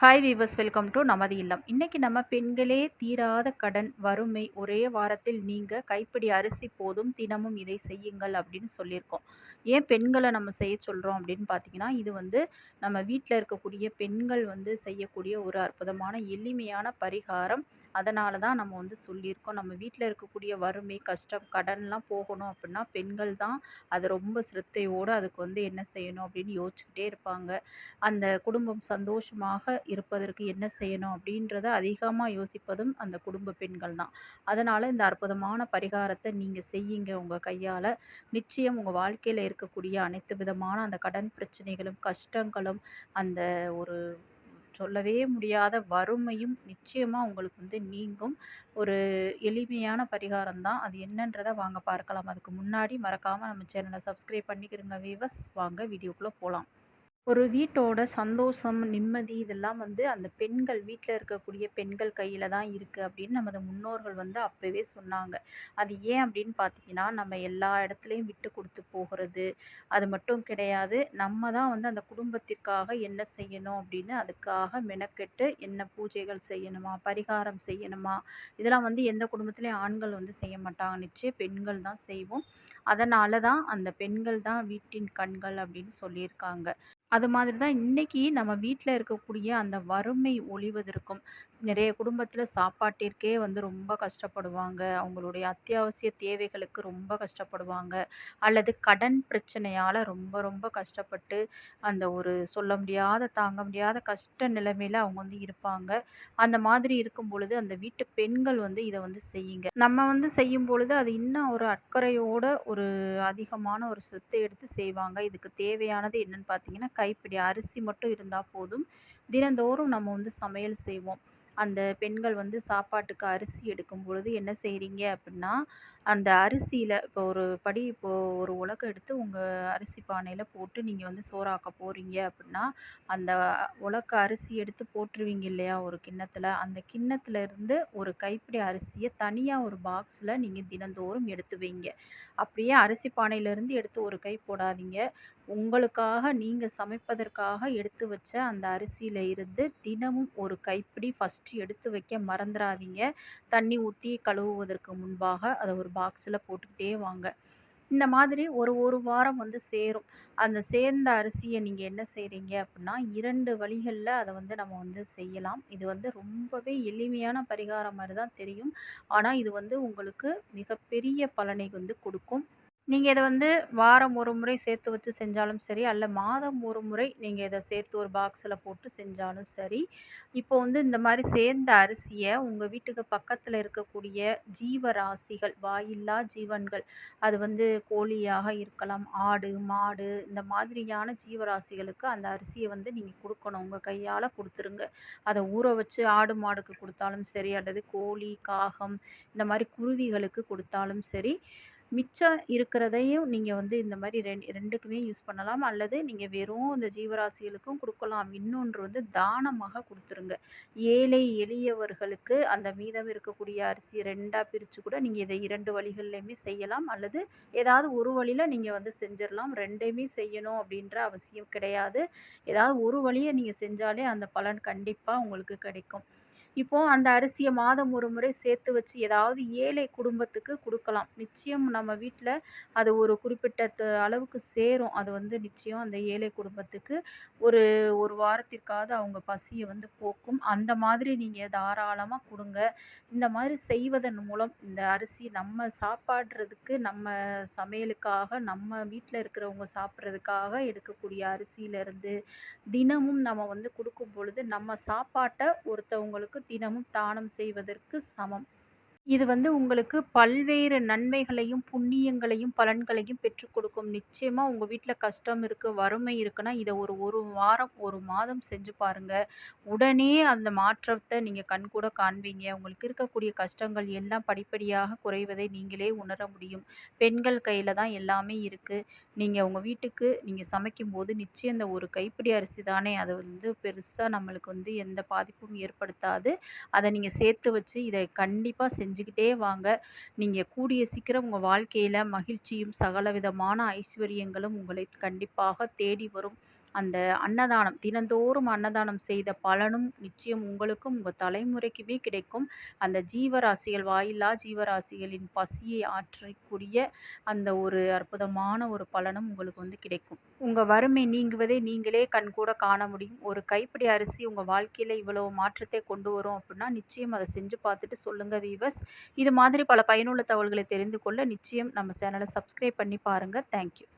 Hi viewers welcome to நமது இல்லம். இன்னைக்கு நம்ம பெண்களே தீராத கடன் வறுமை ஒரே வாரத்தில் நீங்க கைப்பிடி அரிசி போதும் தினமும் இதை செய்யுங்கள் அப்படின்னு சொல்லியிருக்கோம். ஏன் பெண்களை நம்ம செய்ய சொல்கிறோம் அப்படின்னு பார்த்தீங்கன்னா இது வந்து நம்ம வீட்டில் இருக்கக்கூடிய பெண்கள் வந்து செய்யக்கூடிய ஒரு அற்புதமான எளிமையான பரிகாரம். அதனால தான் நம்ம வந்து சொல்லியிருக்கோம். நம்ம வீட்டில் இருக்கக்கூடிய வறுமை கஷ்டம் கடன்லாம் போகணும் அப்படின்னா பெண்கள் தான் அது ரொம்ப சிரத்தையோடு அதுக்கு வந்து என்ன செய்யணும் அப்படின்னு யோசிச்சுக்கிட்டே இருப்பாங்க. அந்த குடும்பம் சந்தோஷமாக இருப்பதற்கு என்ன செய்யணும் அப்படின்றத அதிகமாக யோசிப்பதும் அந்த குடும்ப பெண்கள் தான். அதனால் இந்த அற்புதமான பரிகாரத்தை நீங்கள் செய்யுங்க உங்கள் கையால். நிச்சயம் உங்கள் வாழ்க்கையில் இருக்கக்கூடிய அனைத்து விதமான அந்த கடன் பிரச்சனைகளும் கஷ்டங்களும் அந்த ஒரு சொல்லவே முடியாத வறுமையும் நிச்சயமாக உங்களுக்கு வந்து நீங்கும். ஒரு எளிமையான பரிகாரம் தான் அது என்னன்றதை வாங்க பார்க்கலாம். அதுக்கு முன்னாடி மறக்காமல் நம்ம சேனலை சப்ஸ்கிரைப் பண்ணிக்கிறோங்க வீவர்ஸ் வாங்க வீடியோக்குள்ளே போகலாம் ஒரு வீட்டோட சந்தோஷம் நிம்மதி இதெல்லாம் வந்து அந்த பெண்கள் வீட்டில் இருக்கக்கூடிய பெண்கள் கையில் தான் இருக்குது அப்படின்னு நமது முன்னோர்கள் வந்து அப்போவே சொன்னாங்க. அது ஏன் அப்படின்னு பார்த்தீங்கன்னா நம்ம எல்லா இடத்துலையும் விட்டு கொடுத்து போகிறது அது மட்டும் கிடையாது. நம்ம தான் வந்து அந்த குடும்பத்திற்காக என்ன செய்யணும் அப்படின்னு அதுக்காக மெனக்கெட்டு என்ன பூஜைகள் செய்யணுமா பரிகாரம் செய்யணுமா? இதெல்லாம் வந்து எந்த குடும்பத்துலேயும் ஆண்கள் வந்து செய்ய மாட்டாங்க. நிச்சயம் பெண்கள் தான் செய்வோம். அதனால தான் அந்த பெண்கள் தான் வீட்டின் கண்கள் அப்படின்னு சொல்லியிருக்காங்க. அது மாதிரி தான் இன்றைக்கி நம்ம வீட்டில் இருக்கக்கூடிய அந்த வறுமை ஒழிவதற்கும் நிறைய குடும்பத்தில் சாப்பாட்டிற்கே வந்து ரொம்ப கஷ்டப்படுவாங்க. அவங்களுடைய அத்தியாவசிய தேவைகளுக்கு ரொம்ப கஷ்டப்படுவாங்க. அல்லது கடன் பிரச்சனையால் ரொம்ப ரொம்ப கஷ்டப்பட்டு அந்த ஒரு சொல்ல முடியாத தாங்க முடியாத கஷ்ட நிலைமையில் அவங்க வந்து இருப்பாங்க. அந்த மாதிரி இருக்கும் பொழுது அந்த வீட்டு பெண்கள் வந்து இதை வந்து செய்யுங்க. நம்ம வந்து செய்யும் பொழுது அது இன்னும் ஒரு அக்கறையோட ஒரு அதிகமான ஒரு சொத்தை எடுத்து செய்வாங்க. இதுக்கு தேவையானது என்னன்னு பார்த்தீங்கன்னா கைப்பிடி அரிசி மட்டும் இருந்தால் போதும். தினந்தோறும் நம்ம வந்து சமையல் செய்வோம். அந்த பெண்கள் வந்து சாப்பாட்டுக்கு அரிசி எடுக்கும் பொழுது என்ன செய்கிறீங்க அப்படின்னா அந்த அரிசியில் இப்போ ஒரு படி இப்போது ஒரு உலக்கு எடுத்து உங்கள் அரிசி பானையில் போட்டு நீங்கள் வந்து சோறாக்க போகிறீங்க அப்படின்னா அந்த உலக்க அரிசி எடுத்து போட்டுருவீங்க இல்லையா? ஒரு கிண்ணத்தில். அந்த கிண்ணத்தில் இருந்து ஒரு கைப்பிடி அரிசியை தனியாக ஒரு பாக்ஸில் நீங்கள் தினந்தோறும் எடுத்து வைங்க அப்படியே அரிசி பானையிலேருந்து எடுத்து ஒரு கை போடாதீங்க. உங்களுக்காக நீங்கள் சமைப்பதற்காக எடுத்து வச்ச அந்த அரிசியில் இருந்து தினமும் ஒரு கைப்பிடி ஃபஸ்ட்டு எடுத்து வைக்க மறந்துடாதீங்க தண்ணி ஊற்றி கழுவுவதற்கு முன்பாக அதை ஒரு பாக்ஸில் போட்டுக்கிட்டே வாங்க. இந்த மாதிரி ஒரு ஒரு வாரம் வந்து சேரும். அந்த சேர்ந்த அரிசியை நீங்கள் என்ன செய்கிறீங்க அப்படின்னா இரண்டு வழிகளில் அதை வந்து நம்ம வந்து செய்யலாம். இது வந்து ரொம்பவே எளிமையான பரிகாரம் மாதிரி தான் தெரியும். ஆனால் இது வந்து உங்களுக்கு மிகப்பெரிய பலனை வந்து கொடுக்கும். நீங்கள் இதை வந்து வாரம் ஒரு முறை சேர்த்து வச்சு செஞ்சாலும் சரி அல்ல மாதம் ஒரு முறை நீங்கள் இதை சேர்த்து ஒரு பாக்ஸில் போட்டு செஞ்சாலும் சரி இப்போ வந்து இந்த மாதிரி சேர்ந்த அரிசியை உங்கள் வீட்டுக்கு பக்கத்தில் இருக்கக்கூடிய ஜீவராசிகள் வாயில்லா ஜீவன்கள் அது வந்து கோழியாக இருக்கலாம் ஆடு மாடு இந்த மாதிரியான ஜீவராசிகளுக்கு அந்த அரிசியை வந்து நீங்கள் கொடுக்கணும். உங்கள் கையால் கொடுத்துருங்க. அதை ஊற வச்சு ஆடு மாடுக்கு கொடுத்தாலும் சரி அல்லது கோழி காகம் இந்த மாதிரி குருவிகளுக்கு கொடுத்தாலும் சரி மிச்சம் இருக்கிறதையும் நீங்கள் வந்து இந்த மாதிரி ரெண் ரெண்டுக்குமே யூஸ் பண்ணலாம். அல்லது நீங்கள் வெறும் இந்த ஜீவராசிகளுக்கும் கொடுக்கலாம். இன்னொன்று வந்து தானமாக கொடுத்துருங்க. ஏழை எளியவர்களுக்கு அந்த மீதம் இருக்கக்கூடிய அரிசி ரெண்டாக பிரித்து கூட நீங்கள் இதை இரண்டு வழிகள்லையுமே செய்யலாம். அல்லது ஏதாவது ஒரு வழியில் நீங்கள் வந்து செஞ்சிடலாம் ரெண்டையுமே செய்யணும் அப்படின்ற அவசியம் கிடையாது. ஏதாவது ஒரு வழியை நீங்கள் செஞ்சாலே அந்த பலன் கண்டிப்பாக உங்களுக்கு கிடைக்கும். இப்போ அந்த அரிசியை மாதம் ஒரு முறை சேர்த்து வச்சு ஏதாவது ஏழை குடும்பத்துக்கு கொடுக்கலாம். நிச்சயம் நம்ம வீட்டில் அது ஒரு குறிப்பிட்ட அளவுக்கு சேரும். அது வந்து நிச்சயம் அந்த ஏழை குடும்பத்துக்கு ஒரு ஒரு வாரத்திற்காவது அவங்க பசியை வந்து போக்கும். அந்த மாதிரி நீங்கள் தாராளமாக கொடுங்க. இந்த மாதிரி செய்வதன் மூலம் இந்த அரிசி நம்ம சாப்பாடுறதுக்கு நம்ம சமையலுக்காக நம்ம வீட்டில் இருக்கிறவங்க சாப்பிட்றதுக்காக எடுக்கக்கூடிய அரிசியிலேருந்து தினமும் நம்ம வந்து கொடுக்கும் பொழுது நம்ம சாப்பாட்டை ஒருத்தவங்களுக்கு தினமும் தானம் செய்வதற்கு சமம். இது வந்து உங்களுக்கு பல்வேறு நன்மைகளையும் புண்ணியங்களையும் பலன்களையும் பெற்றுக் கொடுக்கும். நிச்சயமாக உங்கள் வீட்டில் கஷ்டம் இருக்குது வறுமை இருக்குன்னா இதை ஒரு ஒரு வாரம் ஒரு மாதம் செஞ்சு பாருங்கள் உடனே அந்த மாற்றத்தை நீங்கள் கண்கூட காண்பீங்க. உங்களுக்கு இருக்கக்கூடிய கஷ்டங்கள் எல்லாம் படிப்படியாக குறைவதை நீங்களே உணர முடியும். பெண்கள் கையில் தான் எல்லாமே இருக்குது நீங்கள் உங்கள் வீட்டுக்கு நீங்கள் சமைக்கும்போது நிச்சயம் இந்த ஒரு கைப்பிடி அரிசி தானே? அது வந்து பெருசாக நம்மளுக்கு வந்து எந்த பாதிப்பும் ஏற்படுத்தாது. அதை நீங்கள் சேர்த்து வச்சு இதை கண்டிப்பாக செஞ்சு செஞ்சுக்கிட்டே வாங்க. நீங்கள் கூடிய சீக்கிரம் உங்கள் வாழ்க்கையில் மகிழ்ச்சியும் சகலவிதமான ஐஸ்வர்யங்களும் உங்களை கண்டிப்பாக தேடி வரும். அந்த அன்னதானம் தினந்தோறும் அன்னதானம் செய்த பலனும் நிச்சயம் உங்களுக்கும் உங்கள் தலைமுறைக்குமே கிடைக்கும். அந்த ஜீவராசிகள் வாயில்லா ஜீவராசிகளின் பசியை ஆற்றக்கூடிய அந்த ஒரு அற்புதமான ஒரு பலனும் உங்களுக்கு வந்து கிடைக்கும். உங்கள் வறுமை நீங்குவதை நீங்களே கண்கூட காண முடியும். ஒரு கைப்பிடி அரிசி உங்கள் வாழ்க்கையில் இவ்வளவு மாற்றத்தை கொண்டு வரும் அப்படின்னா நிச்சயம் அதை செஞ்சு பார்த்துட்டு சொல்லுங்கள் வீவர்ஸ் இது மாதிரி பல பயனுள்ள தகவல்களை தெரிந்து கொள்ள நிச்சயம் நம்ம சேனலை சப்ஸ்கிரைப் பண்ணி பாருங்கள் தேங்க்யூ